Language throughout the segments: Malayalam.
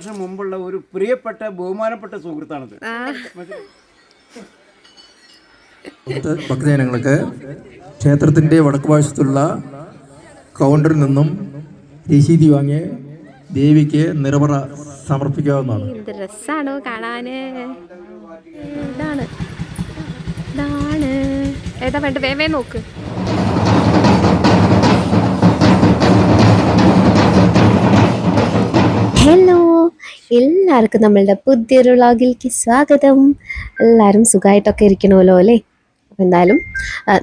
വർഷം മുമ്പുള്ള ഒരു പ്രിയപ്പെട്ട ബഹുമാനപ്പെട്ട സുഹൃത്താണത്. ഭക്തജനങ്ങൾക്ക് ക്ഷേത്രത്തിന്റെ ക്ഷേത്രത്തിന്റെ വടക്കുവശത്തുള്ള കൗണ്ടറിൽ നിന്നും രശീതി വാങ്ങി ദേവിക്ക് നിറപറ സമർപ്പിക്കാവുന്നതാണ്. എന്ത് രസാണോ കാണാന്. ഇതാണ്. ഇതാണ്. ഏതാ വേണ്ട വേവേ നോക്ക്. ഹലോ എല്ലാവർക്കും നമ്മളുടെ പുതിയൊരു വ്ളോഗിലേക്ക് സ്വാഗതം. എല്ലാവരും സുഖമായിട്ടൊക്കെ ഇരിക്കണമല്ലോ അല്ലേ? എന്തായാലും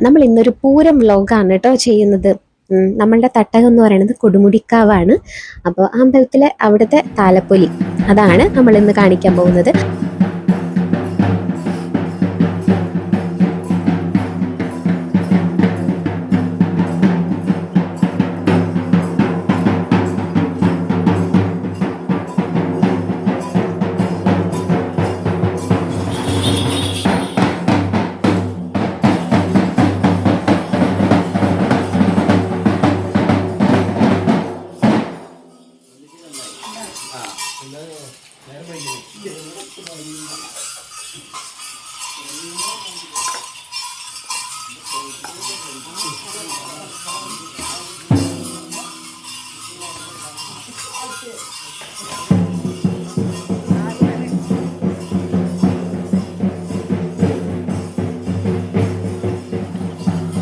നമ്മൾ ഇന്നൊരു പൂരം വ്ളോഗാണ് കേട്ടോ ചെയ്യുന്നത്. നമ്മളുടെ തട്ടകം എന്ന് പറയുന്നത് കൊടുമുടിക്കാവാണ്. അപ്പോൾ അമ്പലത്തിലെ അവിടുത്തെ താലപ്പൊലി. അതാണ് നമ്മൾ ഇന്ന് കാണിക്കാൻ പോകുന്നത്.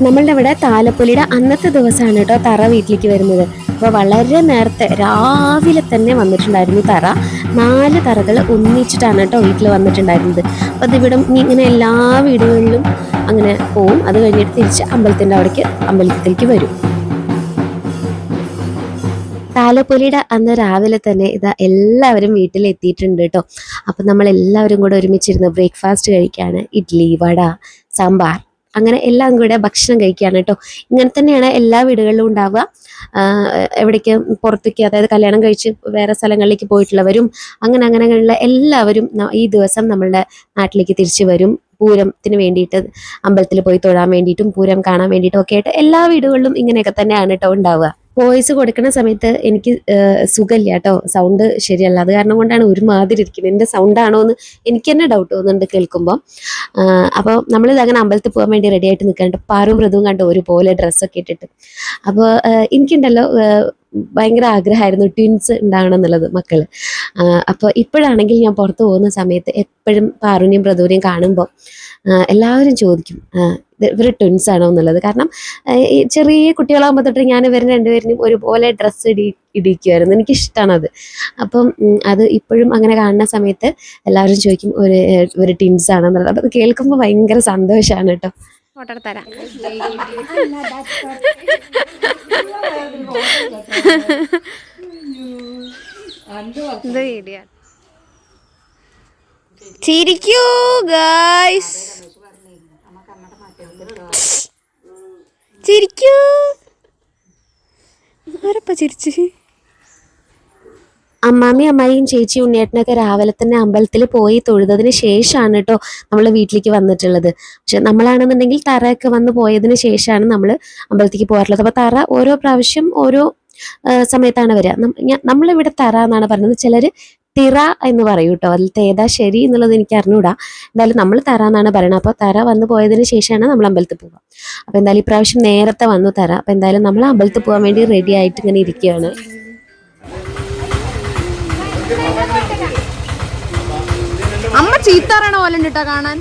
നമ്മളുടെ ഇവിടെ താലപ്പൊലിയുടെ അന്നത്തെ ദിവസമാണ് കേട്ടോ തറ വീട്ടിലേക്ക് വരുന്നത്. അപ്പോൾ വളരെ നേരത്തെ രാവിലെ തന്നെ വന്നിട്ടുണ്ടായിരുന്നു തറ. നാല് തറകൾ ഒന്നിച്ചിട്ടാണ് കേട്ടോ വീട്ടിൽ വന്നിട്ടുണ്ടായിരുന്നത്. അപ്പോൾ അതിവിടം ഇങ്ങനെ എല്ലാ വീടുകളിലും അങ്ങനെ പോവും. അത് കഴിഞ്ഞിട്ട് തിരിച്ച് അമ്പലത്തിന്റെ അവിടേക്ക് അമ്പലത്തിലേക്ക് വരും. താലപ്പൊലിയുടെ അന്ന് രാവിലെ തന്നെ ഇതാ എല്ലാവരും വീട്ടിലെത്തിയിട്ടുണ്ട് കേട്ടോ. അപ്പം നമ്മളെല്ലാവരും കൂടെ ഒരുമിച്ചിരുന്ന് ബ്രേക്ക്ഫാസ്റ്റ് കഴിക്കുകയാണ് ഇഡ്ഡലി വട സാമ്പാർ. അങ്ങനെ എല്ലാം കൂടെ ഭക്ഷണം കഴിക്കുകയാണ് കേട്ടോ. ഇങ്ങനെ തന്നെയാണ് എല്ലാ വീടുകളിലും ഉണ്ടാവുക. എവിടേക്ക് പുറത്തേക്ക് അതായത് കല്യാണം കഴിച്ച് വേറെ സ്ഥലങ്ങളിലേക്ക് പോയിട്ടുള്ളവരും അങ്ങനെ അങ്ങനെയുള്ള എല്ലാവരും ഈ ദിവസം നമ്മളുടെ നാട്ടിലേക്ക് തിരിച്ചു വരും. പൂരത്തിന് വേണ്ടിയിട്ട് അമ്പലത്തിൽ പോയി തൊഴാൻ വേണ്ടിയിട്ടും പൂരം കാണാൻ വേണ്ടിയിട്ടും ഒക്കെ ആയിട്ട് എല്ലാ വീടുകളിലും ഇങ്ങനെയൊക്കെ തന്നെയാണ് കേട്ടോ ഉണ്ടാവുക. വോയിസ് കൊടുക്കുന്ന സമയത്ത് എനിക്ക് സുഖമില്ല കേട്ടോ. സൗണ്ട് ശരിയല്ല. അത് കാരണം കൊണ്ടാണ് ഒരുമാതിരി ഇരിക്കുന്നത് എന്റെ സൗണ്ടാണോ എന്ന് എനിക്ക് തന്നെ ഡൗട്ട് തോന്നുന്നുണ്ട് കേൾക്കുമ്പോൾ അപ്പോൾ നമ്മൾ ഇതങ്ങനെ അമ്പലത്തിൽ പോകാൻ വേണ്ടി റെഡി ആയിട്ട് നിൽക്കാണ്ട് പാറും മൃദുവും കണ്ട് ഒരുപോലെ ഡ്രസ്സൊക്കെ ഇട്ടിട്ട്. അപ്പോൾ എനിക്കുണ്ടല്ലോ ഭയങ്കര ആഗ്രഹമായിരുന്നു ട്വിൻസ് ഉണ്ടാവണം എന്നുള്ളത് മക്കൾ അപ്പോൾ ഇപ്പോഴാണെങ്കിൽ ഞാൻ പുറത്ത് പോകുന്ന സമയത്ത് എപ്പോഴും പാറുനെയും മൃദുവിനെയും കാണുമ്പോൾ എല്ലാവരും ചോദിക്കും ഇവർ ട്വിൻസ് ആണോ എന്നുള്ളത്. കാരണം ചെറിയ കുട്ടികളാകുമ്പോൾ തൊട്ട് ഞാൻ ഇവരും രണ്ടുപേരും ഒരുപോലെ ഡ്രസ്സ് ഇടി ഇടിക്കുമായിരുന്നു എനിക്കിഷ്ടമാണത് അപ്പം അത് ഇപ്പോഴും അങ്ങനെ കാണുന്ന സമയത്ത് എല്ലാവരും ചോദിക്കും ഒരു ഒരു ട്വിൻസ് ആണോ? എന്നുള്ളത്. അപ്പം അത് കേൾക്കുമ്പോൾ ഭയങ്കര സന്തോഷമാണ് കേട്ടോ. Photo ചിരിക്കൂ guys ചിരിക്കൂ. ആരപ്പ ചിരിച്ചു? അമ്മാമ്മി അമ്മായിയും ചേച്ചി ഉണ്ണിയേട്ടനൊക്കെ രാവിലെ തന്നെ അമ്പലത്തിൽ പോയി തൊഴുതതിന് ശേഷമാണ് കേട്ടോ നമ്മൾ വീട്ടിലേക്ക് വന്നിട്ടുള്ളത്. പക്ഷെ നമ്മളാണെന്നുണ്ടെങ്കിൽ തറയൊക്കെ വന്ന് പോയതിന് ശേഷമാണ് നമ്മൾ അമ്പലത്തിലേക്ക് പോകാറുള്ളത്. അപ്പോൾ തറ ഓരോ പ്രാവശ്യം ഓരോ സമയത്താണ് വരിക. നമ്മളിവിടെ തറ എന്നാണ് പറയുന്നത് ചിലർ തിറ എന്ന് പറയും കേട്ടോ. അതിലത്തെ ഏതാ ശരി എന്നുള്ളത് എനിക്ക് അറിഞ്ഞൂടാ. എന്തായാലും നമ്മൾ തറ എന്നാണ് പറയുന്നത് അപ്പോൾ തറ വന്നു പോയതിന് ശേഷമാണ് നമ്മൾ അമ്പലത്തിൽ പോവുക. അപ്പോൾ എന്തായാലും ഇപ്രാവശ്യം നേരത്തെ വന്നു തറ. അപ്പോൾ എന്തായാലും നമ്മൾ അമ്പലത്തിൽ പോകാൻ വേണ്ടി റെഡി ആയിട്ട് ഇങ്ങനെ ഇരിക്കുകയാണ്. അമ്മ ചീത്താറാണോ ഓലണ്ടിട്ടാ കാണാൻ.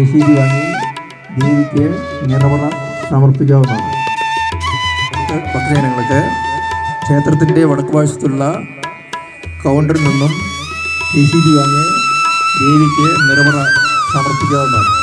രശീതി വാങ്ങി ദേവിക്ക് നിറവറ സമർപ്പിക്കാവുന്നതാണ്. ഭക്തജനങ്ങൾക്ക് ക്ഷേത്രത്തിന്റെ വടക്ക് വശത്തുള്ള കൗണ്ടറിൽ നിന്നും രശീതി വാങ്ങി ദേവിക്ക് നിറവറ സമർപ്പിക്കാവുന്നതാണ്.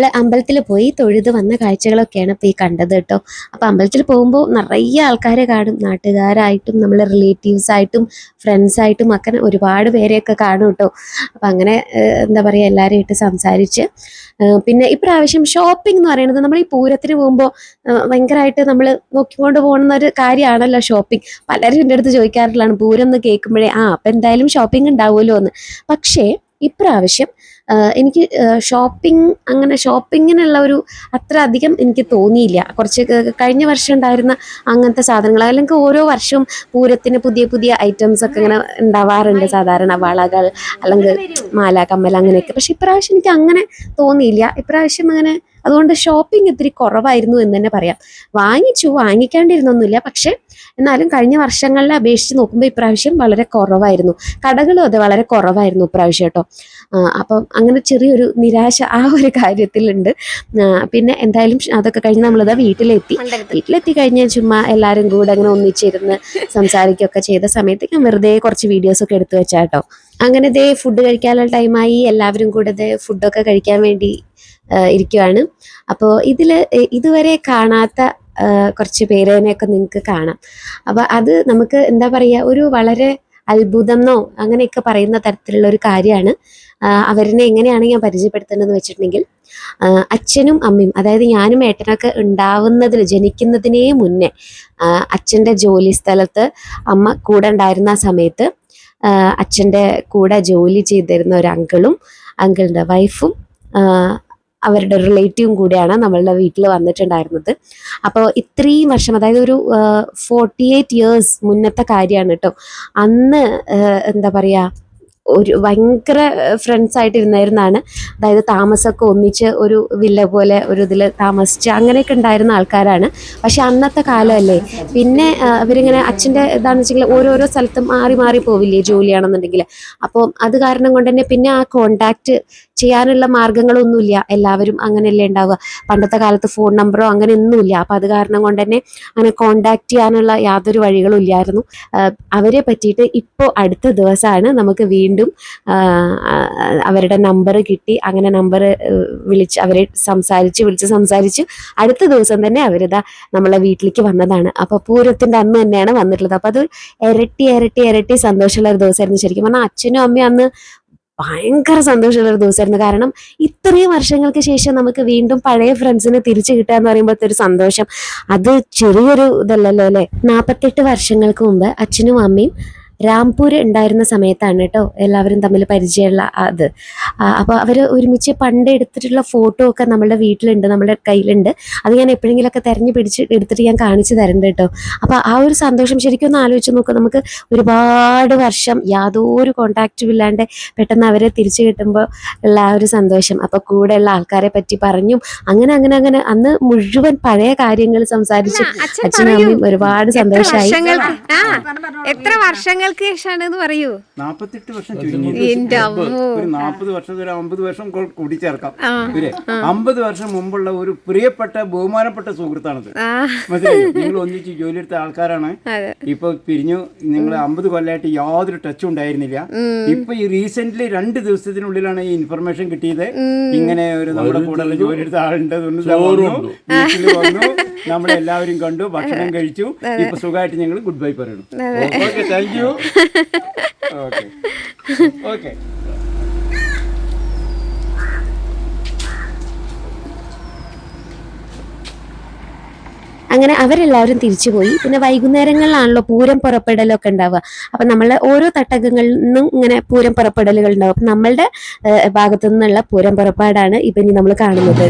നമ്മൾ അമ്പലത്തിൽ പോയി തൊഴുത് വന്ന കാഴ്ചകളൊക്കെയാണ് ഇപ്പോൾ ഈ കണ്ടത് കേട്ടോ. അപ്പോൾ അമ്പലത്തിൽ പോകുമ്പോൾ നിറയെ ആൾക്കാരെ കാണും. നാട്ടുകാരായിട്ടും നമ്മളെ റിലേറ്റീവ്സ് ആയിട്ടും ഫ്രണ്ട്സ് ആയിട്ടും ഒക്കെ ഒരുപാട് പേരെയൊക്കെ കാണും കേട്ടോ. അപ്പം അങ്ങനെ എന്താ പറയുക എല്ലാവരും ഇട്ട് സംസാരിച്ച് പിന്നെ ഇപ്രാവശ്യം ഷോപ്പിംഗ് എന്ന് പറയുന്നത് നമ്മൾ ഈ പൂരത്തിന് പോകുമ്പോൾ ഭയങ്കരമായിട്ട് നമ്മൾ നോക്കിക്കൊണ്ട് പോകുന്ന ഒരു കാര്യമാണല്ലോ ഷോപ്പിംഗ് പലരും എന്റെ അടുത്ത് ചോദിക്കാറുള്ളതാണ് പൂരം എന്ന് കേൾക്കുമ്പോഴേ ആ അപ്പം എന്തായാലും ഷോപ്പിംഗ് ഉണ്ടാവുമല്ലോ എന്ന്. പക്ഷേ ഇപ്രാവശ്യം എനിക്ക് ഷോപ്പിംഗ് അങ്ങനെ ഷോപ്പിങ്ങിനുള്ള ഒരു അത്ര അധികം എനിക്ക് തോന്നിയില്ല. കുറച്ച് കഴിഞ്ഞ വർഷം ഉണ്ടായിരുന്ന അങ്ങനത്തെ സാധനങ്ങൾ. അല്ലെങ്കിൽ ഓരോ വർഷവും പൂരത്തിന് പുതിയ പുതിയ ഐറ്റംസ് ഒക്കെ ഇങ്ങനെ ഉണ്ടാവാറുണ്ട്. സാധാരണ വളകൾ അല്ലെങ്കിൽ മാല കമ്മൽ അങ്ങനെയൊക്കെ. പക്ഷെ ഇപ്രാവശ്യം എനിക്ക് അങ്ങനെ തോന്നിയില്ല. ഇപ്രാവശ്യം അങ്ങനെ അതുകൊണ്ട് ഷോപ്പിംഗ് ഇത്തിരി കുറവായിരുന്നു എന്ന് തന്നെ പറയാം. വാങ്ങിച്ചു വാങ്ങിക്കാണ്ടിരുന്നൊന്നുമില്ല. പക്ഷെ എന്നാലും കഴിഞ്ഞ വർഷങ്ങളിൽ അപേക്ഷിച്ച് നോക്കുമ്പോൾ ഇപ്രാവശ്യം വളരെ കുറവായിരുന്നു. കടകളും അതെ വളരെ കുറവായിരുന്നു ഇപ്രാവശ്യം കേട്ടോ. അപ്പം അങ്ങനെ ചെറിയൊരു നിരാശ ആ ഒരു കാര്യത്തിലുണ്ട്. പിന്നെ എന്തായാലും അതൊക്കെ കഴിഞ്ഞ് നമ്മളിതാ വീട്ടിലെത്തി. വീട്ടിലെത്തി കഴിഞ്ഞാൽ ചുമ്മാ എല്ലാവരും കൂടെ അങ്ങനെ ഒന്നിച്ചിരുന്ന് സംസാരിക്കുകയൊക്കെ ചെയ്ത സമയത്ത് ഞാൻ വെറുതെ കുറച്ച് വീഡിയോസ് ഒക്കെ എടുത്തു വെച്ചാട്ടോ. അങ്ങനെ ദേ ഫുഡ് കഴിക്കാനുള്ള ടൈമായി എല്ലാവരും കൂടെ ദേ ഫുഡൊക്കെ കഴിക്കാൻ വേണ്ടി ഇരിക്കുവാണ്. അപ്പോൾ ഇതിൽ ഇതുവരെ കാണാത്ത കുറച്ച് പേരേനെയൊക്കെ നിങ്ങൾക്ക് കാണാം. അപ്പോൾ അത് നമുക്ക് എന്താ പറയുക ഒരു വളരെ അത്ഭുതം എന്നോ അങ്ങനെയൊക്കെ പറയുന്ന തരത്തിലുള്ള ഒരു കാര്യമാണ്. അവരിനെ എങ്ങനെയാണ് ഞാൻ പരിചയപ്പെടുത്തുന്നതെന്ന് വെച്ചിട്ടുണ്ടെങ്കിൽ അച്ഛനും അമ്മയും അതായത് ഞാനും ഏട്ടനൊക്കെ ഉണ്ടാവുന്നതിന് ജനിക്കുന്നതിനേ മുന്നേ അച്ഛന്റെ ജോലി സ്ഥലത്ത് അമ്മ കൂടെ ഉണ്ടായിരുന്ന ആ സമയത്ത് അച്ഛന്റെ കൂടെ ജോലി ചെയ്തിരുന്ന ഒരു അങ്കിളും അങ്കിളിന്റെ വൈഫും അവരുടെ റിലേറ്റീവും കൂടിയാണ് നമ്മളുടെ വീട്ടിൽ വന്നിട്ടുണ്ടായിരുന്നത്. അപ്പോൾ ഇത്രയും വർഷം അതായത് ഒരു ഫോർട്ടി എയ്റ്റ് ഇയേഴ്സ് മുന്നത്തെ കാര്യമാണ് കേട്ടോ. അന്ന് എന്താ പറയുക ഒരു ഭയങ്കര ഫ്രണ്ട്സ് ആയിട്ട് ഇരുന്നായിരുന്നാണ് അതായത് താമസമൊക്കെ ഒന്നിച്ച് ഒരു വില്ല പോലെ ഒരു ഇതിൽ താമസിച്ച് അങ്ങനെയൊക്കെ ഉണ്ടായിരുന്ന ആൾക്കാരാണ്. പക്ഷെ അന്നത്തെ കാലമല്ലേ? പിന്നെ അവരിങ്ങനെ അച്ഛന്റെ ഇതാണെന്ന് വെച്ചെങ്കിൽ ഓരോരോ സ്ഥലത്തും മാറി മാറി പോവില്ലേ ജോലിയാണെന്നുണ്ടെങ്കിൽ അപ്പോൾ അത് കാരണം കൊണ്ട് തന്നെ പിന്നെ ആ കോണ്ടാക്ട് ചെയ്യാനുള്ള മാർഗങ്ങളൊന്നുമില്ല. എല്ലാവരും അങ്ങനെയല്ലേ ഉണ്ടാവുക. പണ്ടത്തെ കാലത്ത് ഫോൺ നമ്പറോ അങ്ങനെ ഒന്നുമില്ല. അപ്പം അത് കാരണം കൊണ്ട് തന്നെ അങ്ങനെ കോണ്ടാക്ട് ചെയ്യാനുള്ള യാതൊരു വഴികളും ഇല്ലായിരുന്നു അവരെ പറ്റിയിട്ട് ഇപ്പോൾ അടുത്ത ദിവസമാണ് നമുക്ക് വീണ്ടും അവരുടെ നമ്പർ കിട്ടി. അങ്ങനെ നമ്പർ വിളിച്ച് അവരെ സംസാരിച്ച് വിളിച്ച് സംസാരിച്ച് അടുത്ത ദിവസം തന്നെ അവരിതാ നമ്മളെ വീട്ടിലേക്ക് വന്നതാണ്. അപ്പോൾ പൂരത്തിന്റെ അന്ന് തന്നെയാണ് വന്നിട്ടുള്ളത്. അപ്പോൾ അത് ഇരട്ടി ഇരട്ടി ഇരട്ടി സന്തോഷമുള്ള ഒരു ദിവസമായിരുന്നു ശരിക്കും പറഞ്ഞാൽ. അച്ഛനും അമ്മയും അന്ന് ഭയങ്കര സന്തോഷമുള്ള ഒരു ദിവസമായിരുന്നു. കാരണം ഇത്രയും വർഷങ്ങൾക്ക് ശേഷം നമുക്ക് വീണ്ടും പഴയ ഫ്രണ്ട്സിനെ തിരിച്ചു കിട്ടുക എന്ന് പറയുമ്പോഴത്തെ ഒരു സന്തോഷം. അത് ചെറിയൊരു ഇതല്ലല്ലോ അല്ലേ? നാൽപ്പത്തെട്ട് വർഷങ്ങൾക്ക് മുമ്പ് അച്ഛനും അമ്മയും രാംപൂർ ഉണ്ടായിരുന്ന സമയത്താണ് കേട്ടോ എല്ലാവരും തമ്മിൽ പരിചയമുള്ള അത് അപ്പോൾ അവർ ഒരുമിച്ച് പണ്ട് എടുത്തിട്ടുള്ള ഫോട്ടോ ഒക്കെ നമ്മുടെ വീട്ടിലുണ്ട് നമ്മുടെ കയ്യിലുണ്ട്. അത് ഞാൻ എപ്പോഴെങ്കിലുമൊക്കെ തെരഞ്ഞു പിടിച്ച് എടുത്തിട്ട് ഞാൻ കാണിച്ചു തരണ്ട് കേട്ടോ. അപ്പോൾ ആ ഒരു സന്തോഷം ശരിക്കും ഒന്ന് ആലോചിച്ച് നോക്കുക നമുക്ക് ഒരുപാട് വർഷം യാതൊരു കോണ്ടാക്റ്റും ഇല്ലാണ്ട് പെട്ടെന്ന് അവരെ തിരിച്ചു കിട്ടുമ്പോൾ ഉള്ള ആ ഒരു സന്തോഷം. അപ്പോൾ കൂടെയുള്ള ആൾക്കാരെ പറ്റി പറഞ്ഞും അങ്ങനെ അങ്ങനെ അങ്ങനെ അന്ന് മുഴുവൻ പഴയ കാര്യങ്ങൾ സംസാരിച്ചു അച്ഛനും അമ്മയും ഒരുപാട് സന്തോഷമായി എത്ര വർഷങ്ങൾക്ക് ശേഷമാണ് എന്ന് പറയൂ. നാപ്പത്തെട്ട് വർഷം. ഒരു നാൽപ്പത് വർഷം ഒരു അമ്പത് വർഷം കൂടിച്ചേർക്കാം. ഇല്ലേ ആ. അമ്പത് വർഷം മുമ്പുള്ള ഒരു പ്രിയപ്പെട്ട ബഹുമാനപ്പെട്ട സുഹൃത്താണത്. മനസ്സിലായോ? നിങ്ങൾ ഒന്നിച്ച് ജോലിയെടുത്ത ആൾക്കാരാണ്. ഇപ്പൊ പിരിഞ്ഞു നിങ്ങൾ അമ്പത് കൊല്ലമായിട്ട് യാതൊരു ടച്ചും ഉണ്ടായിരുന്നില്ല. ഇപ്പൊ ഈ റീസെന്റ് രണ്ട് ദിവസത്തിനുള്ളിലാണ് ഈ ഇൻഫർമേഷൻ കിട്ടിയത്. ഇങ്ങനെ ഒരു നമ്മുടെ കൂടെ ജോലി ജോലിയെടുത്ത ആളുണ്ട് വീട്ടിൽ വന്നു. നമ്മളെല്ലാവരും കണ്ടു. ഭക്ഷണം കഴിച്ചു. ഇപ്പൊ സുഖമായിട്ട് ഞങ്ങൾ ഗുഡ് ബൈ പറയണം okay thank you okay okay അങ്ങനെ അവരെല്ലാവരും തിരിച്ചു പോയി പിന്നെ വൈകുന്നേരങ്ങളിലാണല്ലോ പൂരം പുറപ്പെടലൊക്കെ ഉണ്ടാവുക. അപ്പം നമ്മൾ ഓരോ തട്ടകങ്ങളിൽ നിന്നും ഇങ്ങനെ പൂരം പുറപ്പെടലുകൾ ഉണ്ടാവും. അപ്പം നമ്മളുടെ ഭാഗത്തു നിന്നുള്ള പൂരം പുറപ്പാടാണ് ഇപ്പം ഇനി നമ്മൾ കാണുന്നത്.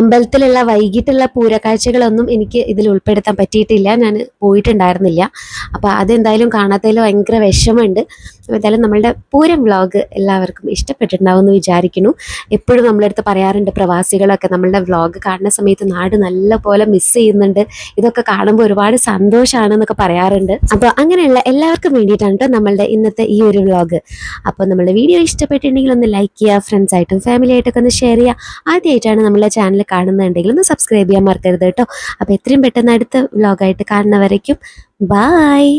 അമ്പലത്തിലുള്ള വൈകിട്ടുള്ള പൂരക്കാഴ്ചകളൊന്നും എനിക്ക് ഇതിൽ ഉൾപ്പെടുത്താൻ പറ്റിയിട്ടില്ല. ഞാൻ പോയിട്ടുണ്ടായിരുന്നില്ല. അപ്പോൾ അതെന്തായാലും കാണാത്തതിൽ ഭയങ്കര വിഷമമുണ്ട്. എന്തായാലും നമ്മളുടെ പൂരം വ്ളോഗ് എല്ലാവർക്കും ഇഷ്ടപ്പെട്ടിട്ടുണ്ടാവും എന്ന് വിചാരിക്കുന്നു. എപ്പോഴും നമ്മളടുത്ത് പറയാറുണ്ട് പ്രവാസികളൊക്കെ നമ്മളുടെ വ്ളോഗ് കാണുന്ന സമയത്ത് നാട് നല്ല പോലെ മിസ് ചെയ്യുന്നുണ്ട്. ഇതൊക്കെ കാണുമ്പോൾ ഒരുപാട് സന്തോഷമാണെന്നൊക്കെ പറയാറുണ്ട്. അപ്പോൾ അങ്ങനെയുള്ള എല്ലാവർക്കും വേണ്ടിയിട്ടാണ് കേട്ടോ നമ്മളുടെ ഇന്നത്തെ ഈ ഒരു വ്ളോഗ്. അപ്പോൾ നമ്മളുടെ വീഡിയോ ഇഷ്ടപ്പെട്ടിട്ടുണ്ടെങ്കിൽ ഒന്ന് ലൈക്ക് ചെയ്യുക ഫ്രണ്ട്സായിട്ടും ഫാമിലി ആയിട്ടൊക്കെ ഒന്ന് ഷെയർ ചെയ്യുക. ആദ്യമായിട്ടാണ് നമ്മളെ ചാനൽ കാണുന്നുണ്ടെങ്കിൽ ഒന്ന് സബ്സ്ക്രൈബ് ചെയ്യാൻ മറക്കരുത് കേട്ടോ. അപ്പോൾ എത്രയും പെട്ടെന്ന് അടുത്ത വ്ലോഗായിട്ട് കാണുന്നവരേക്കും ബായ്